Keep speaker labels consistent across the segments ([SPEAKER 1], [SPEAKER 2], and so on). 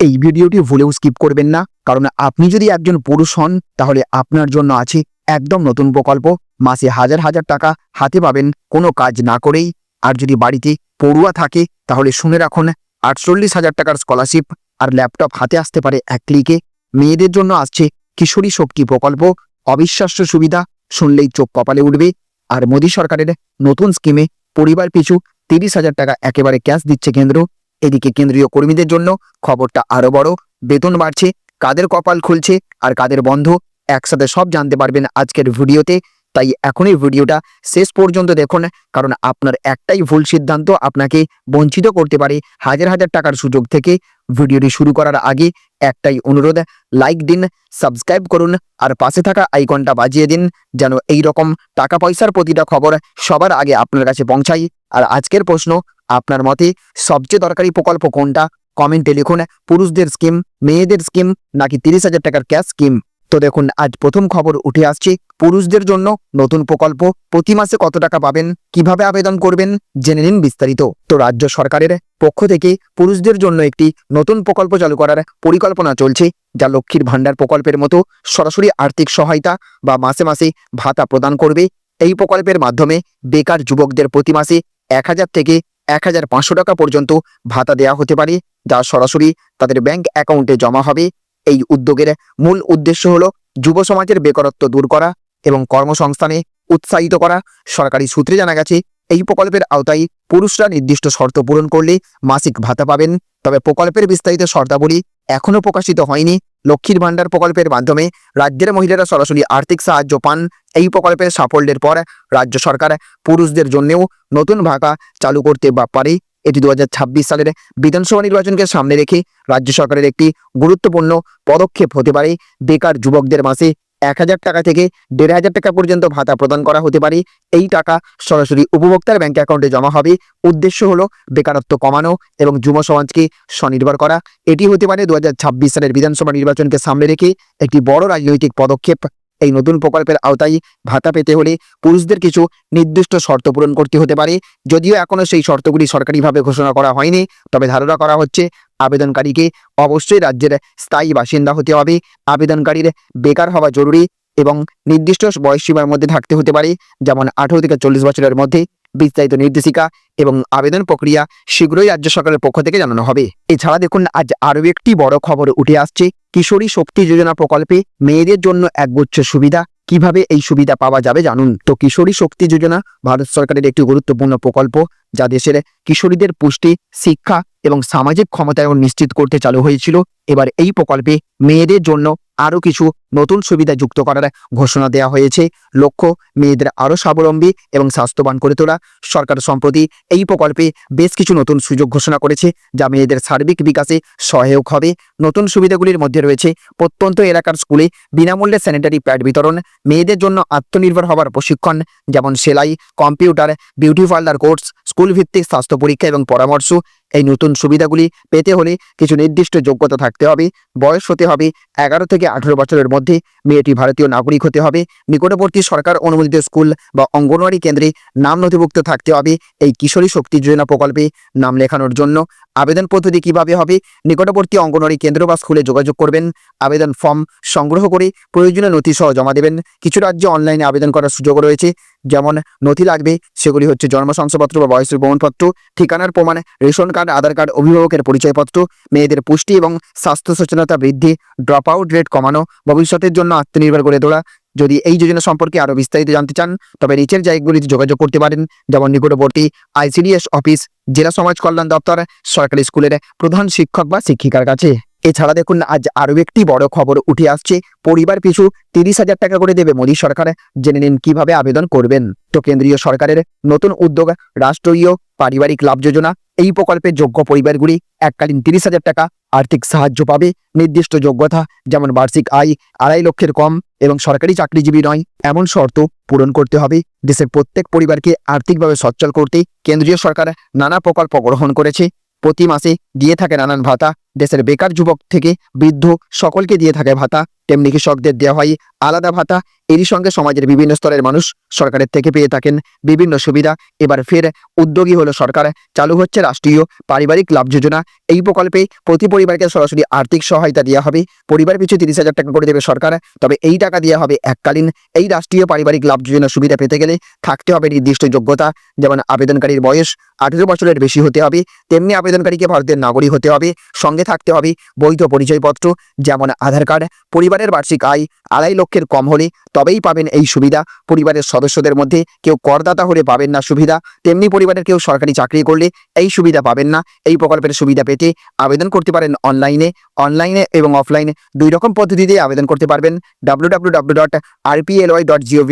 [SPEAKER 1] এই ভিডিওটি ভুলেও স্কিপ করবেন না। কারণ আপনি যদি একজন পুরুষ হন, তাহলে আপনার জন্য আছে একদম নতুন প্রকল্প। মাসে হাজার হাজার টাকা হাতে পাবেন, কোনো কাজ না করেই। আর যদি বাড়িতে পড়ুয়া থাকে, তাহলে শুনে রাখুন, আটচল্লিশ হাজার টাকার স্কলারশিপ আর ল্যাপটপ হাতে আসতে পারে এক ক্লিকে মেয়েদের জন্য আসছে কিশোরী শক্তি প্রকল্প। অবিশ্বাস্য সুবিধা, শুনলেই চোখ কপালে উঠবে। আর মোদী সরকারের নতুন স্কিমে পরিবার পিছু তিরিশ হাজার টাকা একেবারে ক্যাশ দিচ্ছে কেন্দ্র। এদিকে কেন্দ্রীয় কর্মীদের জন্য খবরটা আরও বড়। বেতন বাড়ছে, কাদের কপাল খুলছে আর কাদের বন্ধ, একসাথে সব জানতে পারবেন আজকের ভিডিওতে। তাই এখনই ভিডিওটা শেষ পর্যন্ত দেখুন, কারণ আপনার একটাই ভুল সিদ্ধান্ত আপনাকে বঞ্চিত করতে পারে হাজার হাজার টাকার সুযোগ থেকে। ভিডিওটি শুরু করার আগে একটাই অনুরোধ, লাইক দিন, সাবস্ক্রাইব করুন আর পাশে থাকা আইকনটা বাজিয়ে দিন, যেন এই রকম টাকা পয়সার প্রতিটা খবর সবার আগে আপনার কাছে পৌঁছাই আর আজকের প্রশ্ন, আপনার মতে সবচেয়ে দরকারি প্রকল্প কোনটা? কমেন্টে লিখুন, পুরুষদের স্কিম, মেয়েদের স্কিম, নাকি তিরিশ হাজার টাকার ক্যাশ স্কিম? তো দেখুন, আজ প্রথম খবর উঠে আসছে, পুরুষদের জন্য নতুন প্রকল্প প্রতি মাসে কত টাকা পাবেন? কীভাবে আবেদন করবেন? জেনে নিন বিস্তারিত। তো রাজ্য সরকারের পক্ষ থেকে পুরুষদের জন্য একটি নতুন প্রকল্প চালু করার পরিকল্পনা চলছে, যা লক্ষ্মীর ভাণ্ডার প্রকল্পের মতো সরাসরি আর্থিক সহায়তা বা মাসে মাসে ভাতা প্রদান করবে। এই প্রকল্পের মাধ্যমে বেকার যুবকদের প্রতি মাসে এক হাজার থেকে এক হাজার পাঁচশো টাকা পর্যন্ত ভাতা দেওয়া হতে পারে, যা সরাসরি তাদের ব্যাংক অ্যাকাউন্টে জমা হবে। এই উদ্যোগের মূল উদ্দেশ্য হল যুব সমাজের বেকারত্ব দূর করা এবং কর্মসংস্থানে উৎসাহিত করা। সরকারি সূত্রে জানা গেছে, এই প্রকল্পের আওতায় পুরুষরা নির্দিষ্ট শর্ত পূরণ করলে মাসিক ভাতা পাবেন। তবে প্রকল্পের বিস্তারিত শর্তাবলী এখনও প্রকাশিত হয়নি। লক্ষ্মীর ভাণ্ডার প্রকল্পের মাধ্যমে রাজ্যের মহিলারা সরাসরি আর্থিক সাহায্য পান। এই প্রকল্পের সাফল্যের পর রাজ্য সরকার পুরুষদের জন্যেও নতুন ভাকা চালু করতে বা পারে। এটি দু হাজার ছাব্বিশ সালের বিধানসভা নির্বাচনকে সামনে রেখে রাজ্য সরকারের একটি গুরুত্বপূর্ণ পদক্ষেপ হতে পারে। বেকার যুবকদের মাসে এক হাজার টাকা থেকে দেড় হাজার টাকা পর্যন্ত ভাতা প্রদান করা হতে পারে। এই টাকা সরাসরি উপভোক্তার ব্যাংক অ্যাকাউন্টে জমা হবে। উদ্দেশ্য হলো বেকারত্ব কমানো এবং যুব সমাজকে স্বনির্ভর করা। এটি হতে পারে দু হাজার ছাব্বিশ সালের বিধানসভা নির্বাচনকে সামনে রেখে একটি বড় রাজনৈতিক পদক্ষেপ। এই নতুন প্রকল্পের আওতায় ভাতা পেতে হলে পুরুষদের কিছু নির্দিষ্ট শর্ত পূরণ করতে হতে পারে। যদিও এখনও সেই শর্তগুলি সরকারিভাবে ঘোষণা করা হয়নি, তবে ধারণা করা হচ্ছে আবেদনকারীকে অবশ্যই রাজ্যের স্থায়ী বাসিন্দা হতে হবে। আবেদনকারীর বেকার হওয়া জরুরি এবং নির্দিষ্ট বয়সসীমার মধ্যে থাকতে হতে পারে, যেমন আঠেরো থেকে চল্লিশ বছরের মধ্যে। বিস্তারিত নির্দেশিকা এবং আবেদন প্রক্রিয়া শীঘ্রই রাজ্য সরকারের পক্ষ থেকে জানানো হবে। এছাড়া দেখুন, আজ আরও একটি বড় খবর উঠে আসছে। কিশোরী শক্তি যোজনা প্রকল্পে মেয়েদের জন্য একগুচ্ছ সুবিধা, কীভাবে এই সুবিধা পাওয়া যাবে জানুন। তো কিশোরী শক্তি যোজনা ভারত সরকারের একটি গুরুত্বপূর্ণ প্রকল্প, যা দেশের কিশোরীদের পুষ্টি, শিক্ষা এবং সামাজিক ক্ষমতায়ন নিশ্চিত করতে চালু হয়েছিল। এবার এই প্রকল্পে মেয়েদের জন্য আরও কিছু নতুন সুবিধা যুক্ত করার ঘোষণা দেওয়া হয়েছে। লক্ষ্য, মেয়েদের আরও স্বাবলম্বী এবং স্বাস্থ্যবান করে তোলা। সরকার সম্প্রতি এই প্রকল্পে বেশ কিছু নতুন সুযোগ ঘোষণা করেছে, যা মেয়েদের সার্বিক বিকাশে সহায়ক হবে। নতুন সুবিধাগুলির মধ্যে রয়েছে, প্রত্যন্ত এলাকার স্কুলে বিনামূল্যে স্যানিটারি প্যাড বিতরণ, মেয়েদের জন্য আত্মনির্ভর হওয়ার প্রশিক্ষণ, যেমন সেলাই, computer, beauty parlour course school ভিত্তিক স্বাস্থ্য পরীক্ষা এবং পরামর্শ এই নতুন সুবিধাগুলি পেতে হলে কিছু নির্দিষ্ট যোগ্যতা থাকতে হবে। বয়স হতে হবে এগারো থেকে আঠেরো বছরের মধ্যে। মেয়েটি ভারতীয় নাগরিক হতে হবে। নিকটবর্তী সরকার অনুমোদিত স্কুল বা অঙ্গনওয়াড়ি কেন্দ্রে নাম নথিভুক্ত থাকতে হবে। এই কিশোরী শক্তি যোজনা প্রকল্পে নাম লেখানোর জন্য আবেদন পদ্ধতি কীভাবে হবে? নিকটবর্তী অঙ্গনওয়াড়ি কেন্দ্র বা স্কুলে যোগাযোগ করবেন। আবেদন ফর্ম সংগ্রহ করে প্রয়োজনীয় নথি সহ জমা দেবেন। কিছু রাজ্যে অনলাইনে আবেদন করার সুযোগ রয়েছে। যেমন নথি লাগবে, সেগুলি হচ্ছে জন্ম শংসাপত্র বা বয়সের প্রমাণপত্র, ঠিকানার প্রমাণ, রেশন কার্ড, আধার কার্ড, অভিভাবকের পরিচয়পত্র, মেয়েদের পুষ্টি এবং স্বাস্থ্য সচেতনতা বৃদ্ধি, ড্রপ আউট রেট কমানো, ভবিষ্যতের জন্য আত্মনির্ভর করে তোলা যদি এই যোজনা সম্পর্কে আরও বিস্তারিত জানতে চান, তবে নিচের জায়গাগুলিতে যোগাযোগ করতে পারেন। যেমন নিকটবর্তী আইসিডিএস অফিস, জেলা সমাজ কল্যাণ দপ্তর, সরকারি স্কুলের প্রধান শিক্ষক বা শিক্ষিকার কাছে। এছাড়া দেখুন, আজ আরও একটি বড় খবর উঠে আসছে। পরিবার পিছু তিরিশ হাজার টাকা করে দেবে মোদী সরকার। জেনে নিন কীভাবে আবেদন করবেন। তো কেন্দ্রীয় সরকারের নতুন উদ্যোগ, রাষ্ট্রীয় পারিবারিক লাভ যোজনা, এই প্রকল্পের যোগ্য পরিবারগুলি এককালীন তিরিশ হাজার টাকা আর্থিক সাহায্য পাবে। নির্দিষ্ট যোগ্যতা, যেমন বার্ষিক আয় আড়াই লক্ষের কম এবং সরকারি চাকরিজীবী নয়, এমন শর্ত পূরণ করতে হবে। দেশের প্রত্যেক পরিবারকে আর্থিকভাবে সচ্ছল করতে কেন্দ্রীয় সরকার নানা প্রকল্প গ্রহণ করেছে। প্রতি মাসে দিয়ে থাকে নানান ভাতা। দেশের বেকার যুবক থেকে বৃদ্ধ সকলকে দিয়ে থাকে ভাতা। তেমনি কৃষকদের দেওয়া হয় আলাদা ভাতা। এরই সঙ্গে সমাজের বিভিন্ন স্তরের মানুষ সরকারের থেকে পেয়ে থাকেন বিভিন্ন সুবিধা। এবার ফের উদ্যোগী হলো সরকার। চালু হচ্ছে রাষ্ট্রীয় পারিবারিক লাভ যোজনা। এই প্রকল্পে প্রতি পরিবারকে সরাসরি আর্থিক সহায়তা দেওয়া হবে। পরিবার পিছু তিরিশ হাজার টাকা করে দেবে সরকার। তবে এই টাকা দেওয়া হবে এককালীন। এই রাষ্ট্রীয় পারিবারিক লাভ যোজনার সুবিধা পেতে গেলে থাকতে হবে নির্দিষ্ট যোগ্যতা। যেমন আবেদনকারীর বয়স আঠেরো বছরের বেশি হতে হবে। তেমনি আবেদনকারীকে ভারতের নাগরিক হতে হবে। সঙ্গে থাকতে হবে। বৈধ পরিচয়পত্র, যেমন আধার কার্ড, পরিবারের বার্ষিক আয় আড়াই লক্ষের কম হলে তবেই পাবেন এই সুবিধা। পরিবারের সদস্যদের মধ্যে কেউ করদাতা হলে পাবেন না সুবিধা। তেমনি পরিবারের কেউ সরকারি চাকরি করলে এই সুবিধা পাবেন না। এই প্রকল্পের সুবিধা পেতে আবেদন করতে পারেন অনলাইনে অনলাইনে এবং অফলাইনে। দুই রকম পদ্ধতিতে আবেদন করতে পারবেন।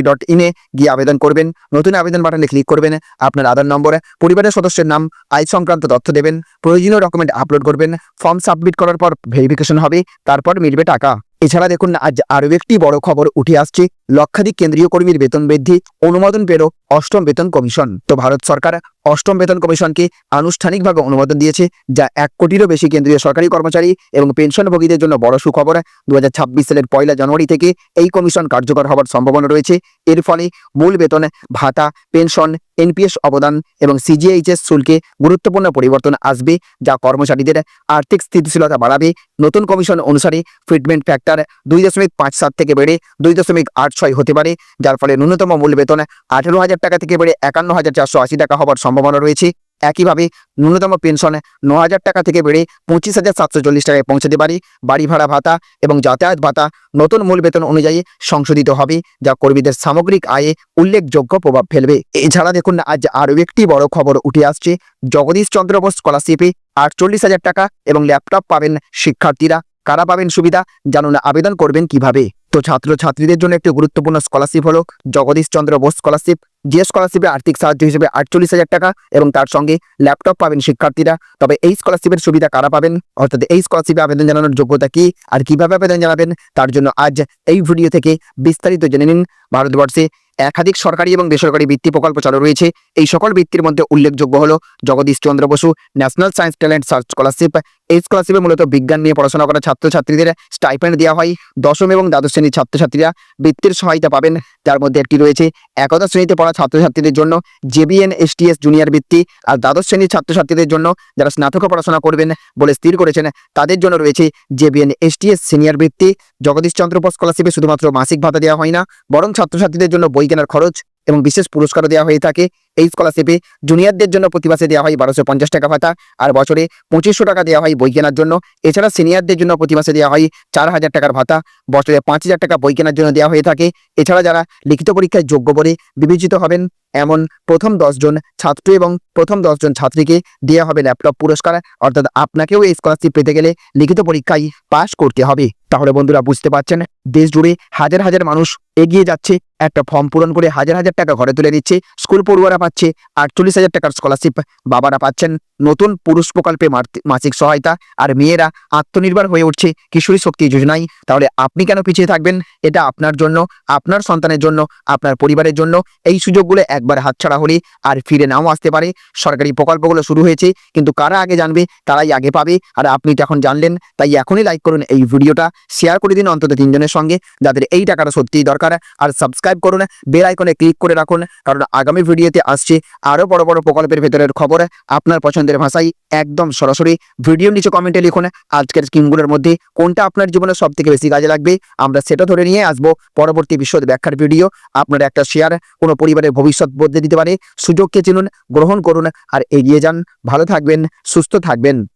[SPEAKER 1] ডট ইনে গিয়ে আবেদন করবেন। নতুন আবেদন বাটনে ক্লিক করবেন। আপনার আধার নম্বর, পরিবারের সদস্যের নাম, আয় সংক্রান্ত তথ্য দেবেন। প্রয়োজনীয় ডকুমেন্ট আপলোড করবেন। ফর্ম সাবমিট করার পর ভেরিফিকেশন হবে তারপর মিলবে টাকা। এছাড়া দেখুন, আজ আরও একটি বড় খবর উঠে আসছে। লক্ষাধিক কেন্দ্রীয় কর্মীর বেতন বৃদ্ধি, অনুমোদন পেল অষ্টম বেতন কমিশন। তো ভারত সরকার অষ্টম বেতন কমিশনকে আনুষ্ঠানিকভাবে অনুমোদন দিয়েছে, যা এক কোটিরও বেশি কেন্দ্রীয় সরকারি কর্মচারী এবং পেনশনভোগীদের জন্য বড় সুখবর। দু হাজার ছাব্বিশ সালের পয়লা জানুয়ারি থেকে এই কমিশন কার্যকর হওয়ার সম্ভাবনা রয়েছে। এর ফলে মূল বেতন, ভাতা, পেনশন, এনপিএস অবদান এবং সিজিএইচএস শুল্কে গুরুত্বপূর্ণ পরিবর্তন আসবে, যা কর্মচারীদের আর্থিক স্থিতিশীলতা বাড়াবে। নতুন কমিশন অনুসারে, ফিটমেন্ট ফ্যাক্টর দুই দশমিক পাঁচ সাত থেকে বেড়ে দুই দশমিক আট ছয় হতে পারে, যার ফলে ন্যূনতম মূল বেতন আঠেরো হাজার টাকা থেকে বেড়ে একান্ন হাজার চারশো আশি টাকা হওয়ার সম্ভাবনা রয়েছে। একইভাবে ন্যূনতম পেনশন ন হাজার টাকা থেকে বেড়ে পঁচিশ হাজার সাতশো চল্লিশ টাকায় পৌঁছাতে পারে। বাড়ি ভাড়া ভাতা এবং যাতায়াত ভাতা নতুন মূল বেতন অনুযায়ী সংশোধিত হবে, যা কর্মীদের সামগ্রিক আয়ে উল্লেখযোগ্য প্রভাব ফেলবে। এছাড়া দেখুন, আজ আরও একটি বড় খবর উঠে আসছে। জগদীশ চন্দ্র বোস স্কলারশিপে আটচল্লিশ হাজার টাকা এবং ল্যাপটপ পাবেন শিক্ষার্থীরা। কারা পাবেন সুবিধা? জানুন, আবেদন করবেন কীভাবে? তো ছাত্র ছাত্রীদের জন্য একটি গুরুত্বপূর্ণ স্কলারশিপ হলো জগদীশ চন্দ্র বোস স্কলারশিপ যে স্কলারশিপে আর্থিক সাহায্য হিসেবে আটচল্লিশ হাজার টাকা এবং তার সঙ্গে ল্যাপটপ পাবেন শিক্ষার্থীরা। তবে এই স্কলারশিপের সুবিধা কারা পাবেন? অর্থাৎ এই স্কলারশিপে আবেদন জানানোর যোগ্যতা কি? আর কীভাবে আবেদন জানাবেন? তার জন্য আজ এই ভিডিও থেকে বিস্তারিত জেনে নিন। ভারতবর্ষে একাধিক সরকারি এবং বেসরকারি বৃত্তি প্রকল্প চালু রয়েছে। এই সকল বৃত্তির মধ্যে উল্লেখযোগ্য হলো Jagadish Chandra Basu national science talent search scholarship এই স্কলারশিপে মূলত বিজ্ঞান নিয়ে পড়াশোনা করা ছাত্রছাত্রীদের স্টাইপেন্ড দেওয়া হয়। দশম এবং দ্বাদশ শ্রেণির ছাত্রছাত্রীরা বৃত্তির সহায়তা পাবেন। যার মধ্যে একটি রয়েছে একদশ শ্রেণীতে পড়া ছাত্রছাত্রীদের জন্য জেবিএন এসটিএস জুনিয়র বৃত্তি আর দ্বাদশ শ্রেণির ছাত্রছাত্রীদের জন্য যারা স্নাতক পড়াশোনা করবেন বলে স্থির করেছেন, তাদের জন্য রয়েছে জেবিএন এসটিএস সিনিয়র বৃত্তি। জগদীশ চন্দ্র বোস স্কলারশিপে শুধুমাত্র মাসিক ভাতা দেওয়া হয় না, বরং ছাত্রছাত্রীদের জন্য বই কেনার খরচ এবং বিশেষ পুরস্কারও দেওয়া হয়ে থাকে। এই স্কলারশিপে জুনিয়রদের জন্য প্রতি মাসে দেওয়া হয় বারোশো পঞ্চাশ টাকা ভাতা, আর বছরে পঁচিশশো টাকা দেওয়া হয় বই কেনার জন্য। এছাড়া সিনিয়রদের জন্য প্রতি মাসে দেওয়া হয় চার হাজার টাকার ভাতা, বছরে পাঁচ হাজার টাকা বই কেনার জন্য দেওয়া হয়ে থাকে। এছাড়া যারা লিখিত পরীক্ষায় যোগ্য বলে বিবেচিত হবেন এমন প্রথম দশজন ছাত্র এবং প্রথম দশজন ছাত্রীকে দেওয়া হবে ল্যাপটপ পুরস্কার। অর্থাৎ আপনাকেও এই স্কলারশিপ পেতে গেলে লিখিত পরীক্ষায় পাশ করতে হবে। তাহলে বন্ধুরা বুঝতে পারছেন, দেশ জুড়ে হাজার হাজার মানুষ এগিয়ে যাচ্ছে। একটা ফর্ম পূরণ করে হাজার হাজার টাকা ঘরে তুলে দিচ্ছে। স্কুল পড়ুয়ারা পাচ্ছে আটচল্লিশ হাজার টাকার স্কলারশিপ বাবারা পাচ্ছেন নতুন পুরুষ প্রকল্পে মাসিক সহায়তা। আর মেয়েরা আত্মনির্ভর হয়ে উঠছে কিশোরী শক্তি যোজনায়। তাহলে আপনি কেন পিছিয়ে থাকবেন? এটা আপনার জন্য, আপনার সন্তানের জন্য, আপনার পরিবারের জন্য। এই সুযোগগুলো একবার হাতছাড়া হলে আর ফিরে নাও আসতে পারে। সরকারি প্রকল্পগুলো শুরু হয়েছে, কিন্তু কারা আগে জানবে, তারাই আগে পাবে। আর আপনি তো এখন জানলেন, তাই এখনই লাইক করুন এই ভিডিওটা শেয়ার করে দিন অন্তত তিনজনের সঙ্গে, যাদের এই টাকাটা সত্যিই দরকার। আর সাবস্ক্রাইব করুন বেল আইকনে ক্লিক করে রাখুন, কারণ আগামী ভিডিওতে আসছে আরও বড় বড় প্রকল্পের ভেতরের খবর, আপনার পছন্দের ভাষায়। একদম সরাসরি ভিডিও নিচে কমেন্টে লিখুন আজকের স্কিমগুলোর মধ্যে কোনটা আপনার জীবনে সব থেকে বেশি কাজে লাগবে। আমরা সেটা ধরে নিয়ে আসব পরবর্তী বিশদ ব্যাখ্যার ভিডিও। আপনার একটা শেয়ার কোনো পরিবারের ভবিষ্যৎ বদলে দিতে পারে। সুযোগকে চিনুন, গ্রহণ করুন আর এগিয়ে যান। ভালো থাকবেন, সুস্থ থাকবেন।